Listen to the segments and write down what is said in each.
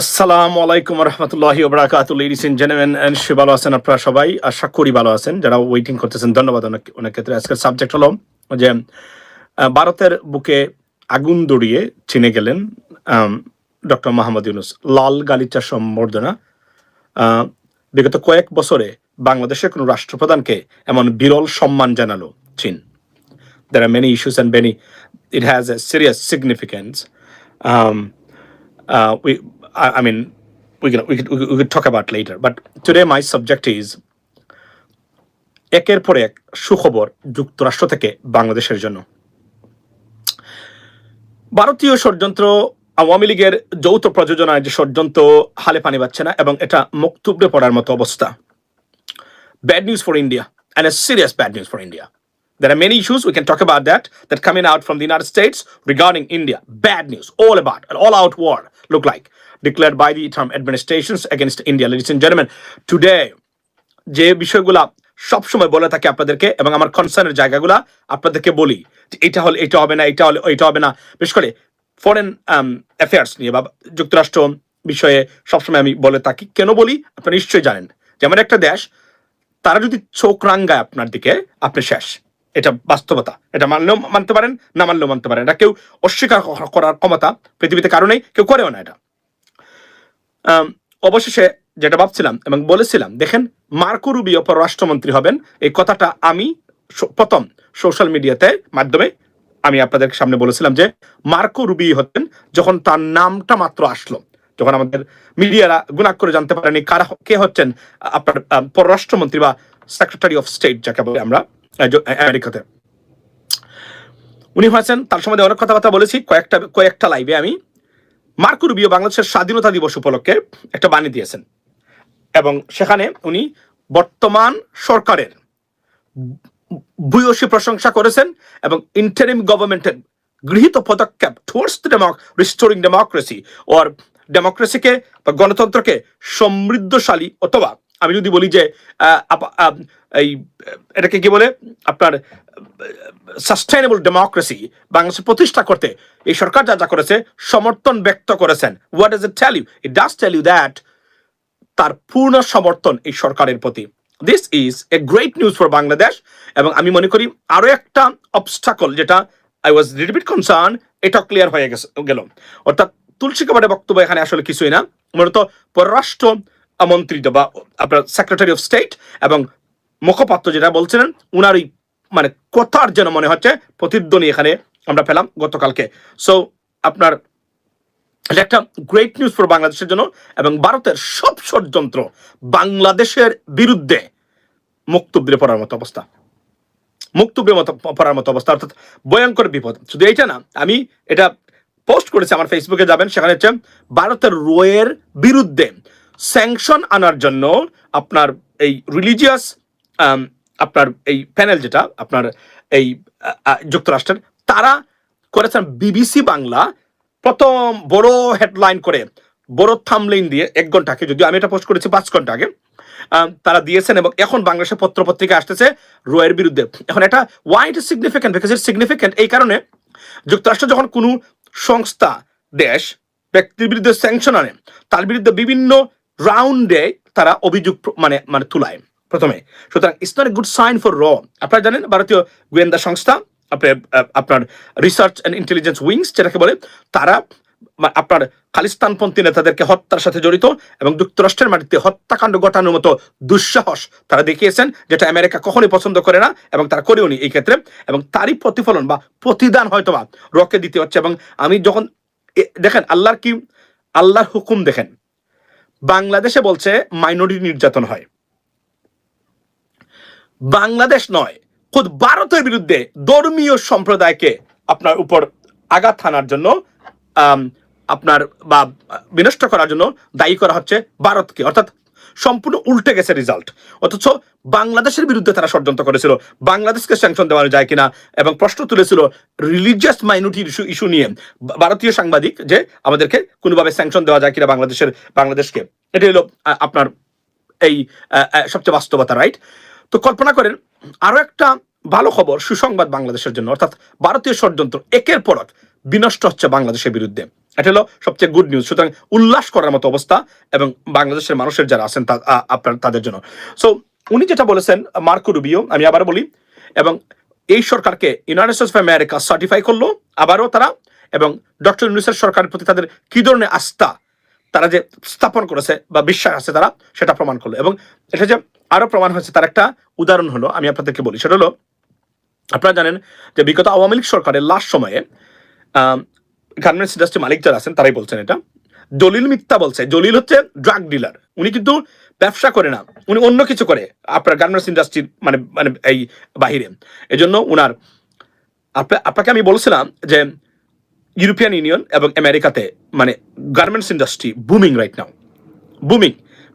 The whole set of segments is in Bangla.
আসসালামু আলাইকুম রহমতুল্লাহি ওবরাকাত লেডিস এন্ড জেন্টলম্যান এন্ড সে ভালো আছেন আপনারা সবাই? আশা করি ভালো আছেন। যারা ওয়েটিং করতেছেন ধন্যবাদ অনেক অনেক ক্ষেত্রে আজকের সাবজেক্ট হলো যে ভারতের বুকে আগুন দড়িয়ে চিনে গেলেন ডক্টর মাহমুদ ইউনুস। লাল গালিচা সম্বর্ধনা। বিগত কয়েক বছরে বাংলাদেশের কোনো রাষ্ট্রপ্রধানকে এমন বিরল সম্মান জানালো চীন। There issues and many it has a serious significance. um, uh, we I, I mean we can we could, we could talk about later but today my subject is একের পর এক সুখবর যুক্তরাষ্ট্র থেকে বাংলাদেশের জন্য ভারতীয় ষড়যন্ত্র আওয়ামী লীগের যৌথ প্রযোজনায় যে ষড়যন্ত্র হালে পানি পাচ্ছে না এবং এটা মুক্তুবড়ে পড়ার মতো অবস্থা bad news for India and a serious bad news for India. There are many issues we can talk about that that coming out from the United States regarding India. Bad news, all about an all-out war look like declared by the Trump administrations against India. Ladies and gentlemen, যে বিষয়গুলা সবসময় বলে থাকি আপনাদেরকে এবং আমার কনসার্নের জায়গাগুলা আপনাদেরকে বলি যে এটা হলে এটা হবে না এটা হলে এটা হবে না বিশেষ করে ফরেন অ্যাফেয়ার্স নিয়ে বা যুক্তরাষ্ট্র বিষয়ে সবসময় আমি বলে থাকি। কেন বলি? আপনারা নিশ্চয়ই জানেন যেমন একটা দেশ তারা যদি চোখ রাঙ্গায় আপনার দিকে আপনি শেষ। এটা বাস্তবতা। এটা মানলেও মানতে পারেন না মানলেও মানতে পারেন। এটা কেউ অস্বীকার করার ক্ষমতা পৃথিবীতে কারণেই কেউ করেও না এটা। অবশেষে যেটা ভাবছিলাম এবং বলেছিলাম, দেখেন, মার্কো রুবিও পররাষ্ট্রমন্ত্রী হবেন। এই কথাটা আমি প্রথম সোশ্যাল মিডিয়াতে মাধ্যমে আমি আপনাদের সামনে বলেছিলাম যে, মার্কো রুবি হতেন যখন তার নামটা মাত্র আসলো। যখন আমাদের মিডিয়ারা গুণাক করে জানতে পারেনি কারা কে হচ্ছেন আপনার পররাষ্ট্রমন্ত্রী বা সেক্রেটারি অফ স্টেট, যাকে বলে আমরা আমেরিকাতে। উনি হয়েছেন, তার সম্বন্ধে অনেক কথাবার্তা বলেছি, কয়েকটা কয়েকটা লাইভে আমি। মার্কো রুবিও বাংলাদেশের স্বাধীনতা দিবস উপলক্ষে একটা বাণী দিয়েছেন। এবং সেখানে উনি বর্তমান সরকারের ভূয়সী প্রশংসা করেছেন এবং ইন্টারিম গভর্নমেন্টের গৃহীত পদক্ষেপ towards demo restoring democracy or ডেমোক্রেসিকে বা গণতন্ত্রকে সমৃদ্ধশালী অথবা আমি যদি বলি যে এই, এটাকে কি বলে? আপনার সাস্টেইনেবল ডেমোক্রেসি বাংলাদেশে প্রতিষ্ঠা করতে এই সরকার যা যা করেছে, সমর্থন ব্যক্ত করেছেন। What does it tell you it does tell you that তার পূর্ণ সমর্থন এই সরকারের প্রতি। This is a great news for Bangladesh এবং আমি মনে করি আরও একটা অবস্টাকল যেটা আই ওয়াজ লিটল কনসার্ন এটা ক্লিয়ার হয়ে গেছে, গেল। অর্থাৎ তুলসী কাবাডের বক্তব্য এখানে আসলে কিছুই না। মূলত পররাষ্ট্র মন্ত্রী বা আপনার সেক্রেটারি অফ স্টেট এবং মুখপাত্র যেটা বলছিলেন, উনার ওই মানে কথার যেন মনে হচ্ছে, প্রতিধ্বনি এখানে আমরা পেলাম গতকালকে। সো আপনার এটা একটা গ্রেট নিউজ ফর বাংলাদেশের জন্য এবং ভারতের সব ষড়যন্ত্র বাংলাদেশের বিরুদ্ধে মুক্তব্রে পড়ার মতো অবস্থা। মুক্তব্রের মতো পড়ার মতো অবস্থা, অর্থাৎ ভয়ঙ্কর বিপদ। শুধু এইটা না, আমি এটা পোস্ট করেছি, আমার ফেসবুকে যাবেন, সেখানে হচ্ছে ভারতের রোয়ের বিরুদ্ধে স্যাংশন আনার জন্য আপনার এই রিলিজিয়াস আপনার এই প্যানেল যেটা, আপনার এই যুক্তরাষ্ট্রের, তারা করেছেন বিবিসি বাংলা, প্রথম বড় হেডলাইন করে, বড় থামলাইন দিয়ে এক ঘণ্টা আগে, যদিও আমি এটা পোস্ট করেছি পাঁচ ঘণ্টা আগে তারা দিয়েছেন এবং এখন বাংলাদেশের পত্রপত্রিকা আসতেছে রোয়ের বিরুদ্ধে। এখন এটা why it significant because it significant এই কারণে যুক্তরাষ্ট্র যখন কোনো সংস্থা, দেশ, ব্যক্তির বিরুদ্ধে স্যাংশন আনে, তার বিরুদ্ধে বিভিন্ন রাউন্ডে তারা অভিযোগ মানে মানে তুলায়। প্রথমে, সুতরাং it's not a good sign for র আপনারা জানেন, ভারতীয় গোয়েন্দা সংস্থা আপনার আপনার রিসার্চ অ্যান্ড ইন্টেলিজেন্স উইংস যেটাকে বলে, তারা আপনার খালিস্তানপন্থী নেতাদেরকে হত্যার সাথে জড়িত এবং যুক্তরাষ্ট্রের মাটিতে হত্যাকাণ্ড ঘটানোর মতো দুঃসাহস তারা দেখিয়েছেন, যেটা আমেরিকা কখনোই পছন্দ করে না এবং তারা করেওনি এই ক্ষেত্রে। এবং তারই প্রতিফলন বা প্রতিদান হয়তোবা রকে দিতে হচ্ছে। এবং আমি যখন দেখেন, আল্লাহর কি, আল্লাহর হুকুম দেখেন বাংলাদেশে বলছে মাইনরিটি নির্যাতন হয়। বাংলাদেশ নয়, খুদ ভারতের বিরুদ্ধে ধর্মীয় সম্প্রদায়কে আপনার উপর আঘাত হানার জন্য আপনার বা বিনষ্ট করার জন্য দায়ী করা হচ্ছে ভারতকে। অর্থাৎ সম্পূর্ণ উল্টে গেছে রেজাল্ট অথচ বাংলাদেশের বিরুদ্ধে তারা ষড়যন্ত্র করেছিল। বাংলাদেশকে স্যাংশন দেওয়া যায় কিনা এবং প্রশ্ন তুলেছিল রিলিজিয়াস মাইনরিটি ইস্যু ইস্যু নিয়ে। ভারতীয় সাংবাদিক যে আমাদেরকে কোনোভাবে স্যাংশন দেওয়া যায় কিনা বাংলাদেশের বাংলাদেশকে। এটা হলো আপনার এই সবচেয়ে বাস্তবতা রাইট তো কল্পনা করেন, আরও একটা ভালো খবর সুসংবাদ বাংলাদেশের জন্য। অর্থাৎ ভারতীয় ষড়যন্ত্র একের পর এক বিনষ্ট হচ্ছে বাংলাদেশের বিরুদ্ধে। এটা হলো সবচেয়ে গুড নিউজ সুতরাং উল্লাস করার মতো অবস্থা এবং বাংলাদেশের মানুষের যারা আছেন আপনার তাদের জন্য। সো উনি যেটা বলেছেন, মার্কো রুবিও, আমি আবার বলি, এবং এই সরকারকে United States of America certify করল, আবারও তারা, এবং ডক্টর ইউনুসের সরকারের প্রতি তাদের কি ধরনের আস্থা, তারা যে স্থাপন করেছে বা বিশ্বাস আছে তারা, সেটা প্রমাণ করল। এবং এটা যে আরও প্রমাণ হয়েছে, তার একটা উদাহরণ হলো, আমি আপনাদেরকে বলি। সেটা হলো, আপনারা জানেন যে বিগত আওয়ামী লীগ সরকারের লাস্ট সময়ে গার্মেন্টস ইন্ডাস্ট্রি মালিক যারা আছেন, তারাই বলছেন এটা। দলিল মিথ্যা বলছে। দলিল হচ্ছে ড্রাগ ডিলার উনি কিন্তু ব্যবসা করে না। উনি অন্য কিছু করে। আপনার গার্মেন্টস ইন্ডাস্ট্রির মানে মানে এই বাহিরে। এজন্য উনার আপনাকে আমি বলছিলাম যে ইউরোপিয়ান ইউনিয়ন এবং আমেরিকাতে মানে garments industry booming right now booming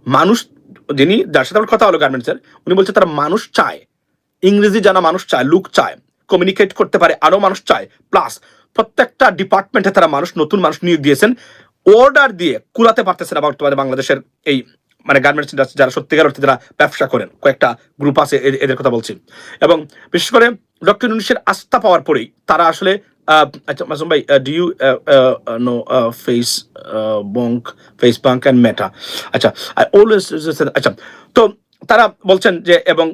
মানুষ, যিনি, যার সাথে আমার কথা হলো গার্মেন্টসের উনি বলছে তারা মানুষ চায়। ইংরেজি জানা মানুষ চায়, লুক চায়। কমিউনিকেট করতে পারে, আরও মানুষ চায়। প্লাস প্রত্যেকটা ডিপার্টমেন্টে তারা মানুষ, নতুন মানুষ নিয়োগ দিয়েছেন। অর্ডার দিয়ে কুলাতে পারতেছে না বর্তমানে বাংলাদেশের এই মানে গার্মেন্টস ইন্ডাস্ট্রি যারা সত্যিকার অর্থে যারা ব্যবসা করেন। কয়েকটা গ্রুপ আছে এদের কথা বলছি। এবং বিশেষ করে ডক্টর ইউনুসের আস্থা পাওয়ার পরেই তারা আসলে আচ্ছা মাসুম ভাই do you know Facebook Facebook and Meta আচ্ছা অলওয়েজ আচ্ছা তো তারা বলছেন যে, এবং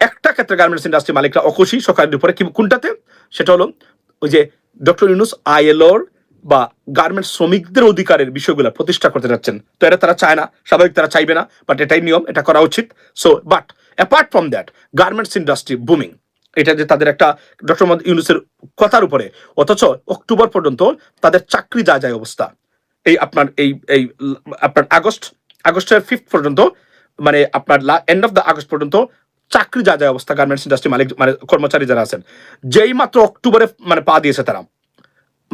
একটা ক্ষেত্রে গার্মেন্টস ইন্ডাস্ট্রি মালিকরা অখুশি সরকারের উপরে কি, কোনটাতে? সেটা হলো ওই যে ডক্টর ইউনুস আইএলওর বা গার্মেন্টস শ্রমিকদের অধিকারের বিষয়গুলো প্রতিষ্ঠা করতে যাচ্ছেন। তো এটা তারা চায় না, স্বাভাবিক তারা চাইবে না বাট এটাই নিয়ম, এটা করা উচিত। So but apart from that garments industry booming এটা যে তাদের একটা ডক্টর মোহাম্মদ ইউনুসের কথার উপরে, অথচ অক্টোবর পর্যন্ত তাদের চাকরি যা যায় অবস্থা। এই আপনার, এই এই, আপনার আগস্ট, আগস্টের ফিফথ পর্যন্ত মানে আপনার এন্ড অফ দ্য আগস্ট পর্যন্ত চাকরি যা যায় অবস্থা গার্মেন্টস ইন্ডাস্ট্রি মালিক মানে কর্মচারী যারা আছেন, যেই মাত্র অক্টোবরে মানে পা দিয়েছে তারা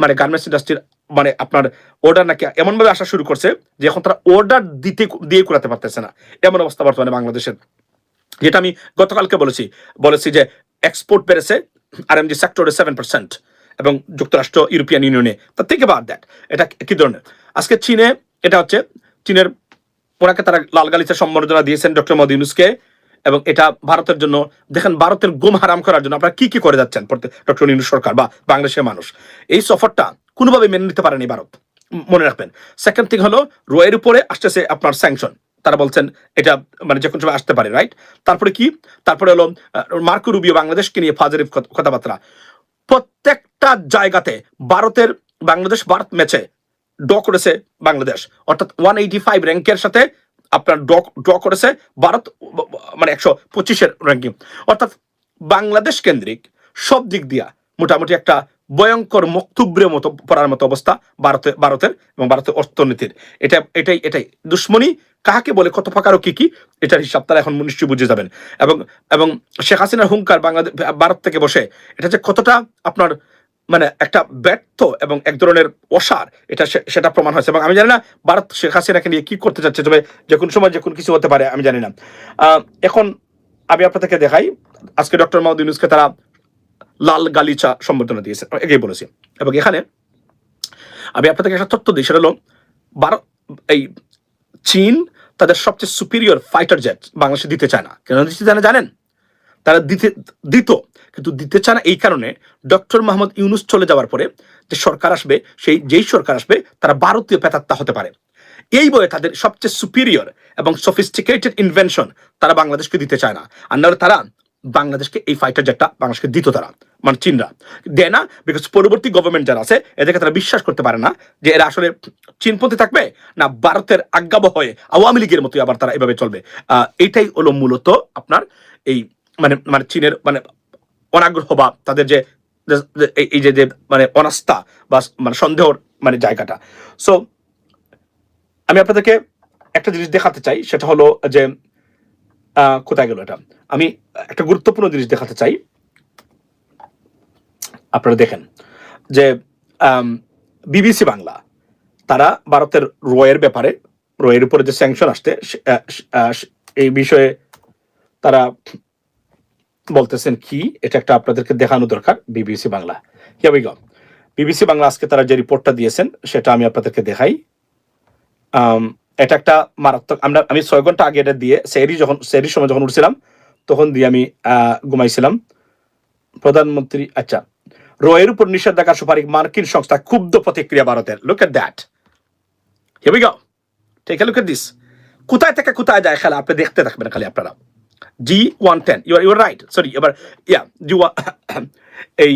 মানে গার্মেন্টস ইন্ডাস্ট্রির মানে আপনার অর্ডার নাকি এমনভাবে আসা শুরু করছে যে এখন তারা অর্ডার দিতে, দিয়ে করাতে পারতেছে না, এমন অবস্থা বর্তমানে বাংলাদেশের। যেটা আমি গতকালকে বলেছি বলেছি যে এক্সপোর্ট বেড়েছে আর এম জি সেক্টরে সেভেন পার্সেন্ট এবং যুক্তরাষ্ট্র ইউরোপিয়ান ইউনিয়নে তা থেকে বাদ দ্যাট এটা কি ধরনের? আজকে চীনে, এটা হচ্ছে, চীনের, ওনাকে তারা লাল গালিচা সম্বর্ধনা দিয়েছেন ডক্টর মোদী ইউনুসকে এবং এটা ভারতের জন্য, দেখেন ভারতের গুম হারাম করার জন্য আপনারা কি কি করে যাচ্ছেন? ডক্টর ইউনুস সরকার বা বাংলাদেশের মানুষ। এই সফরটা কোনোভাবে মেনে নিতে পারেনি ভারত। মনে রাখবেন। সেকেন্ড থিং হলো, রোয়ের উপরে আসতেছে আপনার স্যাংশন তারা বলছেন, এটা মানে যে কোনো সময় আসতে পারে রাইট তারপরে কি? তারপরে হলো মার্কো রুবিও বাংলাদেশকে নিয়ে ফাজারিফ কথাবার্তা। প্রত্যেকটা জায়গাতে ভারতের, বাংলাদেশ ভারত ম্যাচে ড্র করেছে বাংলাদেশ। অর্থাৎ ওয়ান এইটি ফাইভ র্যাঙ্কের সাথে আপনার ড্র ড্র করেছে ভারত মানে একশো পঁচিশের র্যাঙ্কিং অর্থাৎ বাংলাদেশ কেন্দ্রিক সব দিক দিয়া মোটামুটি একটা ভয়ঙ্কর মক্তুব্রের মতো পড়ার মতো অবস্থা ভারতে, ভারতের এবং ভারতের অর্থনীতির। এটা, এটাই এটাই। দুশ্মনী কাহাকে বলে, কত প্রকার ও কি কি, এটার হিসাব তারা এখন নিশ্চয়ই বুঝে যাবেন। এবং এবং শেখ হাসিনার হুঙ্কার বাংলাদেশ ভারত থেকে বসে, এটা যে কতটা আপনার মানে একটা ব্যর্থ এবং এক ধরনের অসার, এটা সেটা প্রমাণ হয়েছে। এবং আমি জানি না ভারত শেখ হাসিনাকে নিয়ে কি করতে চাচ্ছে, তবে যে কোনো সময় যে কোনো কিছু হতে পারে, আমি জানি না। এখন আমি আপনাদেরকে দেখাই, আজকে ডক্টর মাহমুদ ইউনুসকে তারা লাল গালিচা সম্বর্ধনা দিয়েছে এগিয়ে বলেছি। এবং এখানে আমি আপনাদেরকে একটা তথ্য দিই, সেটা হলো ভারত, এই চীন তাদের সবচেয়ে সুপিরিয়র ফাইটার জেট বাংলাদেশে দিতে চায় না। কেন দিতে চায় না জানেন? তারা দিতে, দিত। কিন্তু দিতে চায় না এই কারণে ডক্টর মোহাম্মদ ইউনুস চলে যাওয়ার পরে যে সরকার আসবে, সেই, যেই সরকার আসবে, তারা ভারতীয় পেতাত্তা হতে পারে। এই বয়ে তাদের সবচেয়ে সুপিরিয়র এবং সফিস্টিকেটেড ইনভেনশন তারা বাংলাদেশকে দিতে চায় না। আর নাহলে তারা বাংলাদেশকে এই ফাইটার জেটটা বাংলাদেশকে দিত তারা মানে চীনরা। দেয় না বিকজ পরবর্তী গভর্নমেন্ট যারা আছে, এদেরকে তারা বিশ্বাস করতে পারে না যে এরা আসলে চীনপন্থী থাকবে না ভারতের আজ্ঞাবহ হয়ে আওয়ামী লীগের মতোই আবার তারা এভাবে চলবে। এটাই হলো মূলত আপনার এই মানে মানে চীনের মানে অনাগ্রহ বা তাদের যে এই- যে যে মানে অনাস্থা বা মানে সন্দেহর মানে জায়গাটা। সো আমি আপনাদেরকে একটা জিনিস দেখাতে চাই, সেটা হলো যে কোথায় গেল এটা? আমি একটা গুরুত্বপূর্ণ জিনিস দেখাতে চাই। আপনারা দেখেন যে বিবিসি বাংলা, তারা ভারতের রয়ের ব্যাপারে, রয়ের উপরে যে স্যাংশন আসতে এই বিষয়ে তারা বলতেছেন কি, এটা একটা আপনাদেরকে দেখানো দরকার, BBC Bangla. Here we go BBC Bangla আজকে তারা যে রিপোর্টটা দিয়েছেন, সেটা আমি আপনাদেরকে দেখাই। এটা একটা মারাত্মক, আমরা, আমি ছয় ঘণ্টা আগে এটা দিয়ে সেরি যখন সেরির সময় যখন উঠছিলাম, তখন দিয়ে আমি ঘুমাইছিলাম। প্রধানমন্ত্রী আচ্ছা রয়ের উপর নিষেধাজ্ঞা সুপারিশ মার্কিন সংস্থা ক্ষুব্ধ প্রতিক্রিয়া ভারতের। Look at that here we go take look at this কোথায় থেকে কোথায় যায় খেলা? আপনি দেখতে থাকবেন খালি আপনারা। জি one ten are right. Right sorry এবার ইয়া জি এই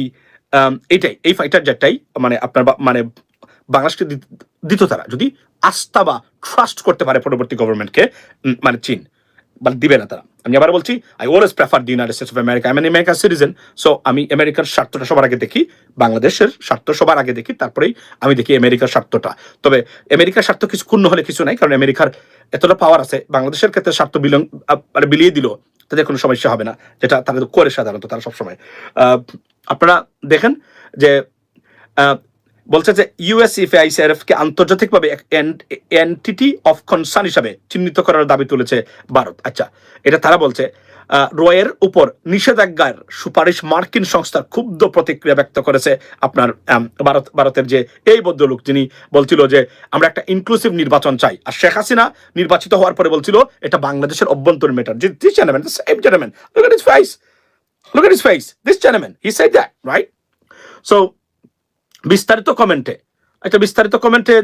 um, এইটাই এই ফাইটার জেটটাই মানে আপনার মানে বাংলাদেশকে দিত তারা। যদি আস্থা বা ট্রাস্ট করতে পারে পরবর্তী গভর্নমেন্টকে মানে চীন। বা দিবে না তারা। আমি আবার বলছি I always prefer the United States of America I আমেরিকার সিটিজেন সো আমি আমেরিকার স্বার্থটা সবার আগে দেখি, বাংলাদেশের স্বার্থ সবার আগে দেখি, তারপরেই আমি দেখি আমেরিকার স্বার্থটা। তবে আমেরিকার স্বার্থ কিছু ক্ষুণ্ণ হলে কিছু নাই, কারণ আমেরিকার এতটা পাওয়ার আছে, বাংলাদেশের ক্ষেত্রে স্বার্থ বিলং মানে বিলিয়ে দিল তাদের কোনো সমস্যা হবে না, যেটা তারা করে সাধারণত তারা সবসময়। আপনারা দেখেন যে বলছে যে ইউএসইফআইসিআরএফ কে আন্তর্জাতিকভাবে এন্টিটি অফ কনসার্ন হিসাবে চিহ্নিত করার দাবি তুলেছে ভারত। আচ্ছা এটা তারা বলছে রয়ের উপর নিষেধাজ্ঞার সুপারিশ মার্কিন সংস্থার ক্ষুব্ধ প্রতিক্রিয়া ব্যক্ত করেছে আপনার ভারত, ভারতের যে এই ভদ্রলোক, যিনি বলছিল যে আমরা একটা ইনক্লুসিভ নির্বাচন চাই। আর শেখ হাসিনা নির্বাচিত হওয়ার পরে বলছিল, এটা বাংলাদেশের অভ্যন্তরীণ মেটার যে this gentleman same gentleman look at his face look at his face this gentleman he said that right so বিস্তারিত কমেন্টে আচ্ছা বিস্তারিত কমেন্টে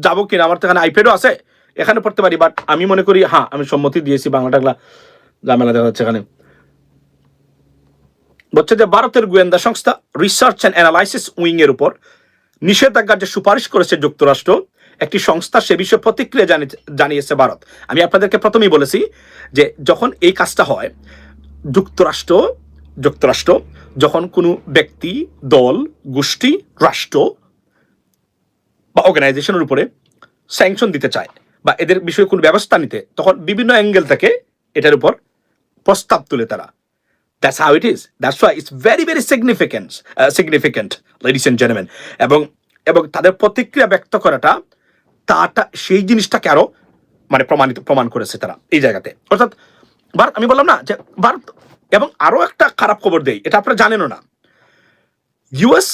যাব কিনা, আমার তো এখানে আইপ্যাডও আছে, এখানে পড়তে পারি বাট আমি মনে করি হ্যাঁ আমি সম্মতি দিয়েছি, বাংলা টাংলা ঝামেলা দেখা যাচ্ছে এখানে। বলছে যে, ভারতের গোয়েন্দা সংস্থা রিসার্চ অ্যান্ড অ্যানালাইসিস উইং এর উপর নিষেধাজ্ঞার যে সুপারিশ করেছে যুক্তরাষ্ট্র, একটি সংস্থা সে বিষয়ে প্রতিক্রিয়া জানি- জানিয়েছে ভারত। আমি আপনাদেরকে প্রথমেই বলেছি যে, যখন এই কাজটা হয়, যুক্তরাষ্ট্র যুক্তরাষ্ট্র যখন কোনো ব্যক্তি, দল, গোষ্ঠী, রাষ্ট্র বা অর্গানাইজেশনের উপরে স্যাংশন দিতে চায় বা এদের বিষয়ে কোনো ব্যবস্থা নিতে, তখন বিভিন্ন অ্যাঙ্গেল থেকে এটার উপর প্রস্তাব তুলে তারা। That's how it is that's why it's very very significant significant ladies and gentleman এবং এবং তাদের প্রতিক্রিয়া ব্যক্ত করাটা, তাটা, সেই জিনিসটাকে আরও মানে প্রমাণিত, প্রমাণ করেছে তারা এই জায়গাতে। অর্থাৎ ভারত, আমি বললাম না যে ভারত এবং আরও একটা খারাপ খবর দেই, এটা আপনারা জানেনও না। ইউএস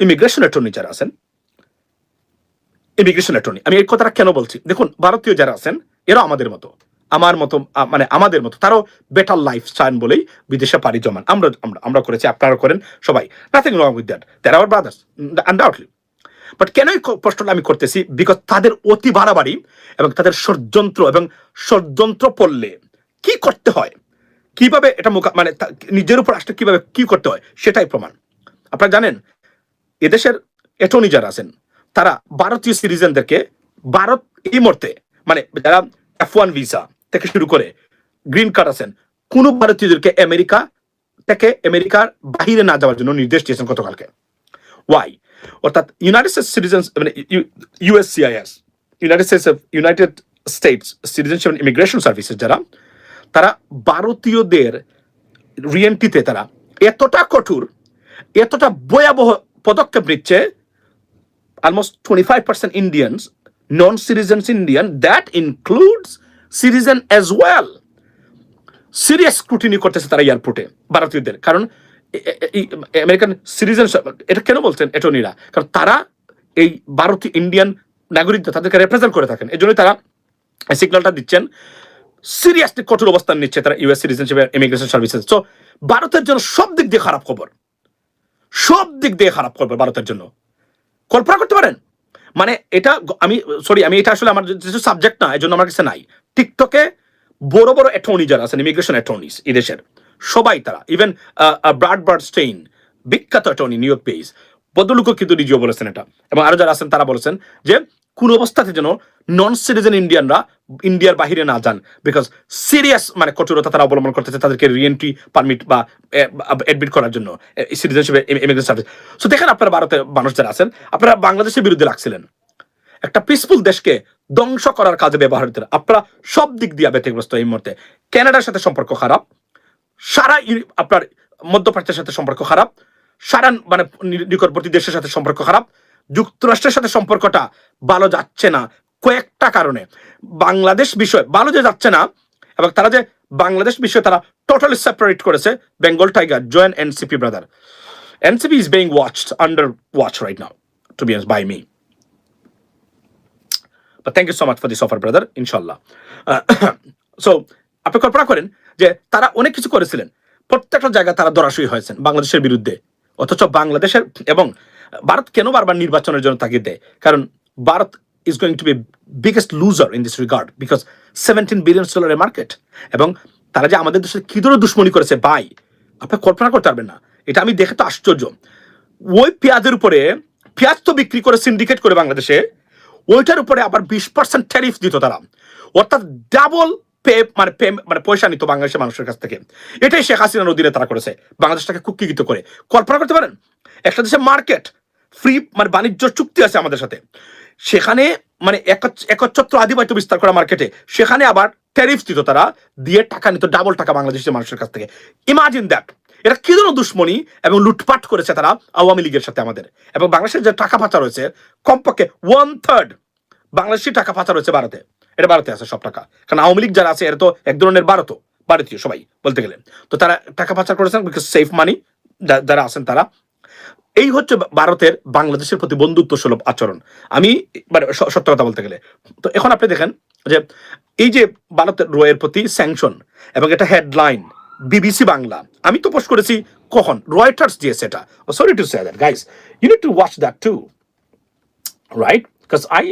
ইমিগ্রেশন অ্যাটর্নি যারা আছেন ইমিগ্রেশন অ্যাটর্নি আমি এই কথাটা কেন বলছি? দেখুন, ভারতীয় যারা আছেন, এরাও আমাদের মতো। আমার মতো মানে আমাদের মতো, তারও বেটার লাইফ চান বলেই বিদেশে পাড়ি জমান। আমরা আমরা আমরা করেছি, আপনারা করেন, সবাই। Nothing wrong with that there our brothers undoubtedly but কেন এই প্রশ্নটা আমি করতেছি? বিকজ তাদের অতি বাড়াবাড়ি এবং তাদের ষড়যন্ত্র এবং ষড়যন্ত্র পড়লে কি করতে হয়? কীভাবে এটা মোকা মানে নিজের উপর আসলে কীভাবে কি করতে হয়, সেটাই প্রমাণ। আপনারা জানেন, এদেশের অ্যাটর্নি যারা আছেন, তারা ভারতীয় সিটিজেনদেরকে ভারত এই মুহূর্তে মানে যারা এফ ওয়ান ভিসা থেকে শুরু করে গ্রিন কার্ড আছেন, কোন ভারতীয়দেরকে আমেরিকা থেকে আমেরিকার বাহিরে না যাওয়ার জন্য নির্দেশ দিয়েছেন গতকালকে। ওয়াই অর্থাৎ ইউনাইটেড স্টেটস সিটিজেন মানে USCIS United States United States citizenship immigration services যারা তারা ভারতীয়দের রিএন্ট্রিতে তারা এতটা কঠোর এতটা ভয়াবহ পদক্ষেপ নিচ্ছে almost 25% Indians, non-citizens Indian, that includes citizen as well. Serious scrutiny করতেছে তারা এয়ারপোর্টে ভারতীয়দের। কারণ আমেরিকান সিটিজেন এটা কেন বলছেন এটর্নিরা কারণ তারা এই ভারতীয় ইন্ডিয়ান নাগরিকদের তাদেরকে রিপ্রেজেন্ট করে থাকেন। এই জন্যই তারা সিগন্যালটা দিচ্ছেন। সিরিয়াসলি কঠোর অবস্থান নিচ্ছে তারা ইউএস সিটিজেনশিপ ইমিগ্রেশন সার্ভিসেস তো ভারতের জন্য সব দিক দিয়ে খারাপ খবর। সব দিক দিয়ে খারাপ খবর ভারতের জন্য। কল্পনা করতে পারেন? মানে এটা আমি সরি আমি এটা আসলে আমার যেহেতু সাবজেক্ট না এই জন্য আমার কাছে নাই। টিকটকে বড় বড় অ্যাটর্নি যারা আছেন ইমিগ্রেশন অ্যাটর্নিস এই দেশের। সবাই তারা। ইভেন ব্রাড বার্ড স্টেইন বিখ্যাত অ্যাটর্নি নিউ ইয়র্ক পেইস বদলুকও কিন্তু নিজেও বলেছেন এটা। এবং আরও যারা আছেন, তারা বলেছেন যে কোন অবস্থাতে যেন নন সিটিজেন ইন্ডিয়ানরা ইন্ডিয়ার বাহিরে না যান। বিকজ সিরিয়াস মানে কঠোরতা তারা অবলম্বন করতেছে তাদেরকে রিএন্ট্রি পারমিট বা অ্যাডমিট করার জন্য সিটিজেনশিপ ইমিগ্রেশন সার্ভিস সো দেখেন আপনারা ভারতের মানুষ যারা আছেন, আপনারা বাংলাদেশের বিরুদ্ধে লাগছিলেন একটা পিসফুল দেশকে ধ্বংস করার কাজে ব্যবহার হতে আপনারা সব দিক দিয়ে ব্যতিগ্রস্ত এই মুহূর্তে। কানাডার সাথে সম্পর্ক খারাপ। সারা আপনার মধ্যপ্রাচ্যের সাথে সম্পর্ক খারাপ। সারা মানে নিকটবর্তী দেশের সাথে সম্পর্ক খারাপ। যুক্তরাষ্ট্রের সাথে সম্পর্কটা ভালো যাচ্ছে না কয়েকটা কারণে বাংলাদেশ বিষয় ভালো যে যাচ্ছে না এবং তারা যে বাংলাদেশ বিষয়ে তারা টোটালি সেপারেট করেছে Bengal tiger join NCP brother NCP is being watched under watch right now to be by me thank you so much for this offer, brother. Inshallah. So আপনি কল্পনা করেন যে তারা অনেক কিছু করেছিলেন প্রত্যেকটা জায়গায় তারা দরাশয়ী হয়েছেন বাংলাদেশের বিরুদ্ধে অথচ বাংলাদেশের এবং ভারত কেন বারবার নির্বাচনের জন্য তাগিদ দেয়? কারণ Bharat is going to be biggest loser in this regard because seventeen billion ডলারের মার্কেট এবং তারা যে আমাদের দেশে কি ধরে দুশ্মনী করেছে বাই আপনি কল্পনা করতে পারবেন না। এটা আমি দেখে তো আশ্চর্য। ওই পেঁয়াজের উপরে, পেঁয়াজ তো বিক্রি করে সিন্ডিকেট করে বাংলাদেশে, ওইটার উপরে আবার বিশ পার্সেন্ট ট্যারিফ দিত তারা। অর্থাৎ ডাবল মানে মানে পয়সা নিত বাংলাদেশের মানুষের কাছ থেকে। এটাই শেখ হাসিনার অধীনে তারা করেছে। বাংলাদেশটাকে কুক্ষিগত করে। কল্পনা করতে পারেন? একটা দেশে মার্কেট, ফ্রি মানে বাণিজ্য চুক্তি আছে আমাদের সাথে। সেখানে মানে একচ্ছত্র আধিপত্য বিস্তার করা মার্কেটে, সেখানে আবার ট্যারিফ দিত তারা, দিয়ে টাকা নিত ডাবল টাকা বাংলাদেশের মানুষের কাছ থেকে। ইমাজিন দ্যাট এটা কি ধরনের দুশ্মনী এবং লুটপাট করেছে তারা আওয়ামী লীগের সাথে আমাদের? এবং বাংলাদেশের যে টাকা পাচার রয়েছে কমপক্ষে ওয়ান থার্ড বাংলাদেশি টাকা পাচার রয়েছে ভারতে। এটা ভারতে আছে সব টাকা। কারণ আওয়ামী লীগ যারা আছে, এরা তো এক ধরনের ভারত ভারতীয় সবাই বলতে গেলে। তো তারা টাকা পাচার করেছেন বিকজ সেফ মানি যারা আছেন তারা। এই হচ্ছে ভারতের, বাংলাদেশের প্রতি বন্ধুত্ব সুলভ আচরণ। আমি মানে সত্য কথা বলতে গেলে। তো এখন আপনি দেখেন যে এই যে ভারতের রয়ের প্রতি স্যাংশন এবং এটা হেডলাইন বিবিসি বাংলা, আমি তো পোস্ট করেছি কখন? রয়টার্স দিয়েছে এটা। Sorry to say that guys you need to watch that too right because I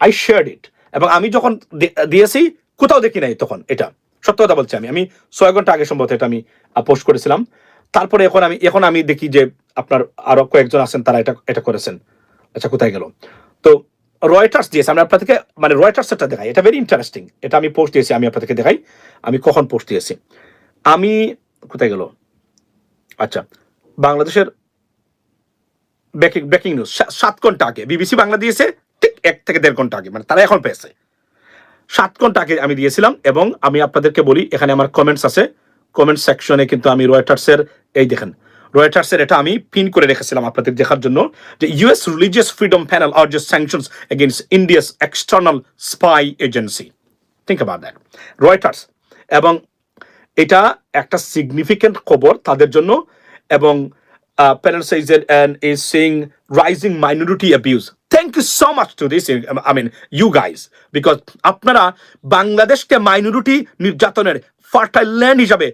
I shared it এবং আমি যখন দিয়েছি, কোথাও দেখি নাই তখন এটা। সত্য কথা বলছি আমি। আমি ছয় ঘণ্টা আগে সম্ভবত এটা আমি পোস্ট করেছিলাম। তারপরে এখন আমি এখন আমি দেখি যে আপনার আরও কয়েকজন আছেন, তারা এটা এটা করেছেন। আচ্ছা কোথায় গেল? তো রয়টার্স দিয়েছে। আমরা আপনাদেরকে মানে রয়টার্স এটা দেখাই। এটা ভেরি ইন্টারেস্টিং এটা আমি পোস্ট দিয়েছি, আমি আপনাদেরকে দেখাই। আমি কখন পোস্ট দিয়েছি? আমি, কোথায় গেল? আচ্ছা বাংলাদেশের ব্রেকিং ব্রেকিং নিউজ সাত ঘণ্টা আগে। বিবিসি বাংলা দিয়েছে ঠিক এক থেকে দেড় ঘণ্টা আগে মানে তারা এখন পেয়েছে। সাত ঘণ্টা আগে আমি দিয়েছিলাম এবং আমি আপনাদেরকে বলি, এখানে আমার কমেন্টস আছে। কমেন্ট সেকশনে কিন্তু আমি রয়টার্সের এই দেখেন রয়টার্সের এটা আমি পিন করে রেখেছিলাম আপনাদের দেখার জন্য যে ইউএস রিলিজিয়াস ফ্রিডম প্যানেল আর যে sanctions against India's external spy agency think about that Reuters এবং এটা একটা সিগনিফিক্যান্ট খবর তাদের জন্য এবং Uh, panel says it and is seeing rising minority abuse. Thank you so much to this um, i mean, you guys, because apnara bangladesh ke minority nirjatoner fertile land hisabe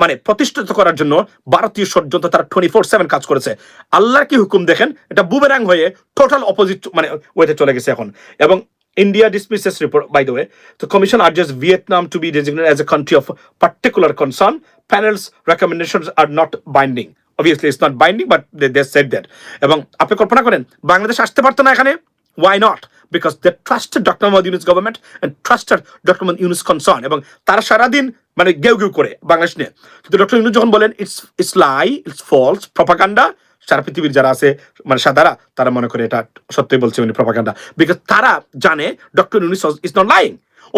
মানে প্রতিষ্ঠিত করার জন্য ভারতীয় ষড়যন্ত্র তারা টোয়েন্টি ফোর সেভেন কাজ করেছে। আল্লাহর কি হুকুম দেখেন? এটা বুবেরাং হয়ে টোটাল অপোজিট মানে ওয়েতে চলে গেছে এখন। এবং India dismisses report by the way তো commission R just Vietnam to be designate as a country of particular concern panel's recommendation are not binding It's not binding, but they, they said that. এবং আপনি কল্পনা করেন বাংলাদেশ আসতে পারতো না এখানে? Why not because they trusted doctor Muhammad Yunus government and trusted doctor Muhammad Yunus concern এবং তারা সারাদিন মানে গেউ গেউ করে বাংলাদেশ নিয়ে। কিন্তু ডক্টর ইউনুস যখন বলেন it's it's lie it's false propaganda সারা পৃথিবীর যারা আছে মানে সাদারা তারা মনে করে এটা সত্যি বলছে উনি প্রপাগান্ডা বিকজ তারা জানে doctor Yunus is not lying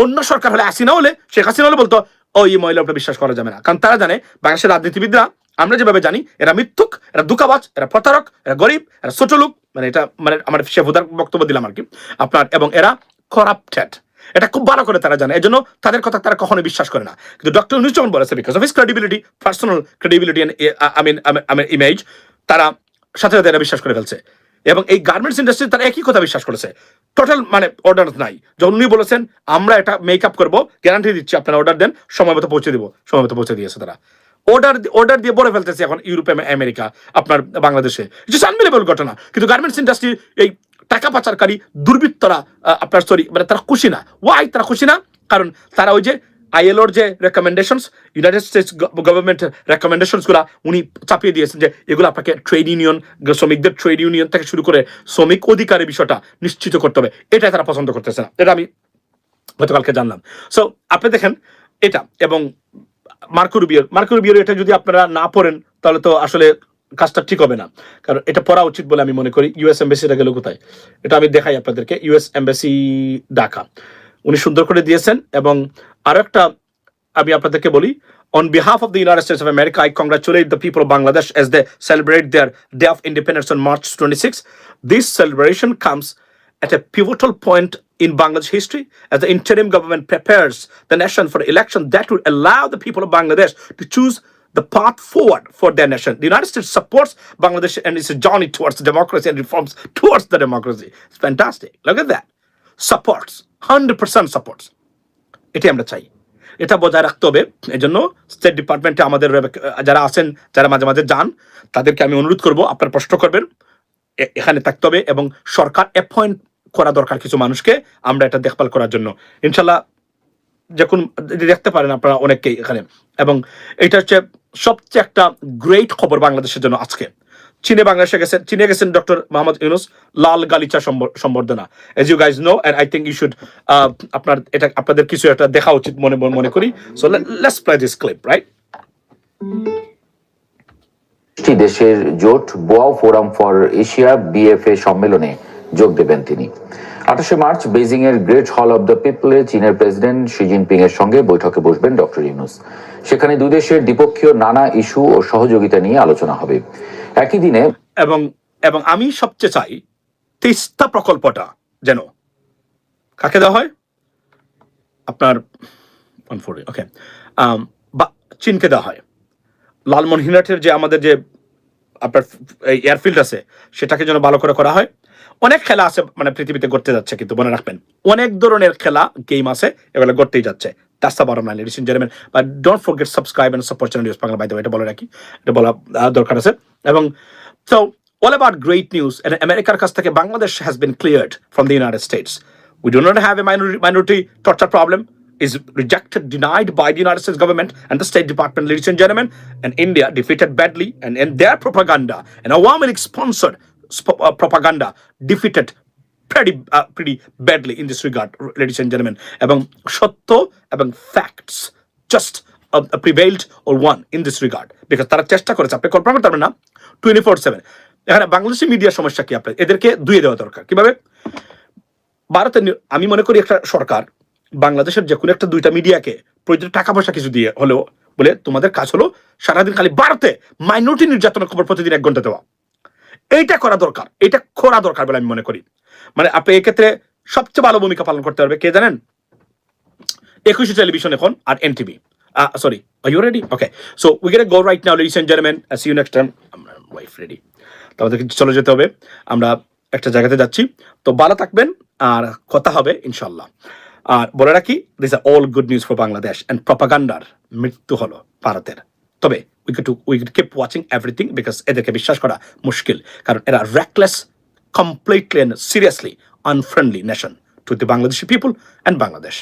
অন্য সরকার হলে হাসিনা হলে শেখ হাসিনা হলে বলতো ও এই মহিলা উপরে বিশ্বাস করা যাবে না। কারণ তারা জানে বাংলাদেশের রাজনীতিবিদরা আমরা যেভাবে জানি, এরা মিথ্যুক, এরা দুকাবাজ এরা প্রতারক, এরা গরিব, এরা ছোট লোক মানে এটা মানে আমার শেফুদার বক্তব্য দিলাম আর কি। আপনার এবং এরা করাপ্টেড এটা খুব ভালো করে তারা জানে, এজন্য তাদের কথা তারা কখনো বিশ্বাস করে না। কিন্তু ডক্টর ইউনুস যখন বলেছে because of his credibility personal credibility I mean I mean image তারা সাথে সাথে এরা বিশ্বাস করে ফেলছে। এবং এই গার্মেন্টস ইন্ডাস্ট্রি তারা একই কথা বিশ্বাস করেছে। টোটাল মানে অর্ডার নাই। যখন উনি বলেছেন, আমরা এটা মেকআপ করব গ্যারান্টি দিচ্ছি, আপনারা অর্ডার দেন, সময় মতো পৌঁছে দিব, সময় মতো পৌঁছে দিয়েছে তারা। অর্ডার অর্ডার দিয়ে বলে ফেলতেছে এখন ইউরোপে আমেরিকা আপনার বাংলাদেশে। জাস্ট আনবিলেবল ঘটনা। কিন্তু গার্মেন্টস ইন্ডাস্ট্রি এই টাকা পাচারকারী, দুর্বৃত্তরা আপনার সরি মানে তারা খুশি না। ওয়াই তারা খুশি না? কারণ তারা ওই যে আইএলওর যে রেকমেন্ডেশনস ইউনাইটেড স্টেটস গভর্নমেন্ট রেকমেন্ডেশনসগুলা উনি চাপিয়ে দিয়েছেন যে এগুলো আপনাকে ট্রেড ইউনিয়ন শ্রমিকদের ট্রেড ইউনিয়ন থেকে শুরু করে শ্রমিক অধিকারের বিষয়টা নিশ্চিত করতে হবে। এটা তারা পছন্দ করতেছে না। এটা আমি গতকালকে জানলাম। সো আপনি দেখেন এটা এবং মার্কো রুবিওর এটা যদি আপনারা না পড়েন, তাহলে তো আসলে কাজটা ঠিক হবে না। কারণ এটা পড়া উচিত বলে আমি মনে করি। ইউএস এম্বাসিটা গেল কোথায়? এটা আমি দেখাই আপনাদেরকে। ইউএস এম্বাসি ঢাকা উনি সুন্দর করে দিয়েছেন এবং আরও একটা আমি আপনাদেরকে বলি on behalf of the United States of America I congratulate the people Bangladesh as they celebrate their day of independence on March twenty six this celebration comes at a pivotal point in Bangladesh history as the interim government prepares the nation for election that will allow the people of Bangladesh to choose the path forward for their nation. The United States supports Bangladesh and its journey towards democracy and reforms towards the democracy. It's fantastic. Look at that. Supports. 100% supports. এটি আমরা চাই এটা বজায় রাখতে হবে এই জন্য স্টেট ডিপার্টমেন্টে আমাদের যারা আছেন যারা মাঝে মাঝে যান তাদেরকে আমি অনুরোধ করব আপনারা প্রশ্ন করবেন এখানে থাকতে হবে এবং সরকার অ্যাপয়েন্ট করা দরকার কিছু মানুষকে, আমরা এটা দেখভাল করার জন্য। ইনশাল্লাহ যখন দেখতে পারেন আপনারা অনেককেই এখানে। এবং এটা হচ্ছে সবচেয়ে একটা গ্রেট খবর বাংলাদেশের জন্য আজকে। চীনে বাংলাদেশে গেছেন চীনে গেছেন ডক্টর মোহাম্মদ ইউনুস, লাল গালিচা সম্বর্ধনা। As you guys know and I think you should আপনার এটা, আপনাদের কিছু একটা দেখা উচিত মনে মনে করি। So let's play this clip right দেশের জোট Boao forum for Asia BFA সম্মেলনে যোগ দেবেন তিনি। আঠাশে মার্চ বেজিং এর গ্রেট হল অব দ্য পিপলে চীনের প্রেসিডেন্ট শি জিনপিং এর সঙ্গে বৈঠকে বসবেন ডক্টর ইউনুস। সেখানে দুই দেশের দ্বিপক্ষীয় নানা ইস্যু ও সহযোগিতা নিয়ে আলোচনা হবে। একই দিনে এবং এবং আমি সবচেয়ে চাই তিস্তা প্রকল্পটা যেন কাকে দেওয়া হয়? আপনার ওকে বা চীনকে দেওয়া হয়। লালমোহনহাটের যে আমাদের যে আপনার এয়ারফিল্ড আছে, সেটাকে যেন ভালো করে করা হয়। অনেক খেলা আছে মানে পৃথিবীতে করতে যাচ্ছে কিন্তু মনে রাখবেন অনেক ধরনের খেলা গেম আছে এগুলো করতেই যাচ্ছে দ্যাটস এন্ড এন্ড আমেরিকার কাছ থেকে Bangladesh problem is rejected, denied by the government and State and defeated badly, and their propaganda, and uh, propaganda defeated pretty uh, pretty badly in this regard, ladies and gentlemen. এবং সত্য এবং just uh, prevailed or won in this regard. Because তারা চেষ্টা করেছে আপনি কল্পনা করতে পারবেন না টোয়েন্টি ফোর সেভেন এখানে বাংলাদেশি মিডিয়ার সমস্যা কি আপনার? এদেরকে দুয়ে দেওয়া দরকার। কীভাবে? ভারতের আমি মনে করি একটা সরকার বাংলাদেশের যে কোনো একটা দুইটা মিডিয়াকে প্রয়োজন টাকা পয়সা কিছু দিয়ে হলেও বলে তোমাদের কাজ হলো সারাদিন খালি ভারতে মাইনরিটি নির্যাতনের খবর প্রতিদিন এক ঘণ্টা দেওয়া। এইটা করা দরকার এটা করা দরকার বলে আমি মনে করি। মানে আপনি এক্ষেত্রে সবচেয়ে ভালো ভূমিকা পালন করতে পারবে, কে জানেন? একুশে টেলিভিশন এখন আর NTV. Sorry you ready okay so we get go right now ladies and gentleman see you next time wife ready তো আমাদেরকে চলে যেতে হবে। আমরা একটা জায়গাতে যাচ্ছি। তো ভালো থাকবেন আর কথা হবে ইনশাল্লাহ আর বলে রাখি this are all good news for Bangladesh and প্রপাগান্ডার মৃত্যু হলো ভারতের। তবে we to we keep watching everything because এদেরকে বিশ্বাস করা মুশকিল কারণ এরা reckless completely and seriously unfriendly nation to the Bangladeshi people and Bangladesh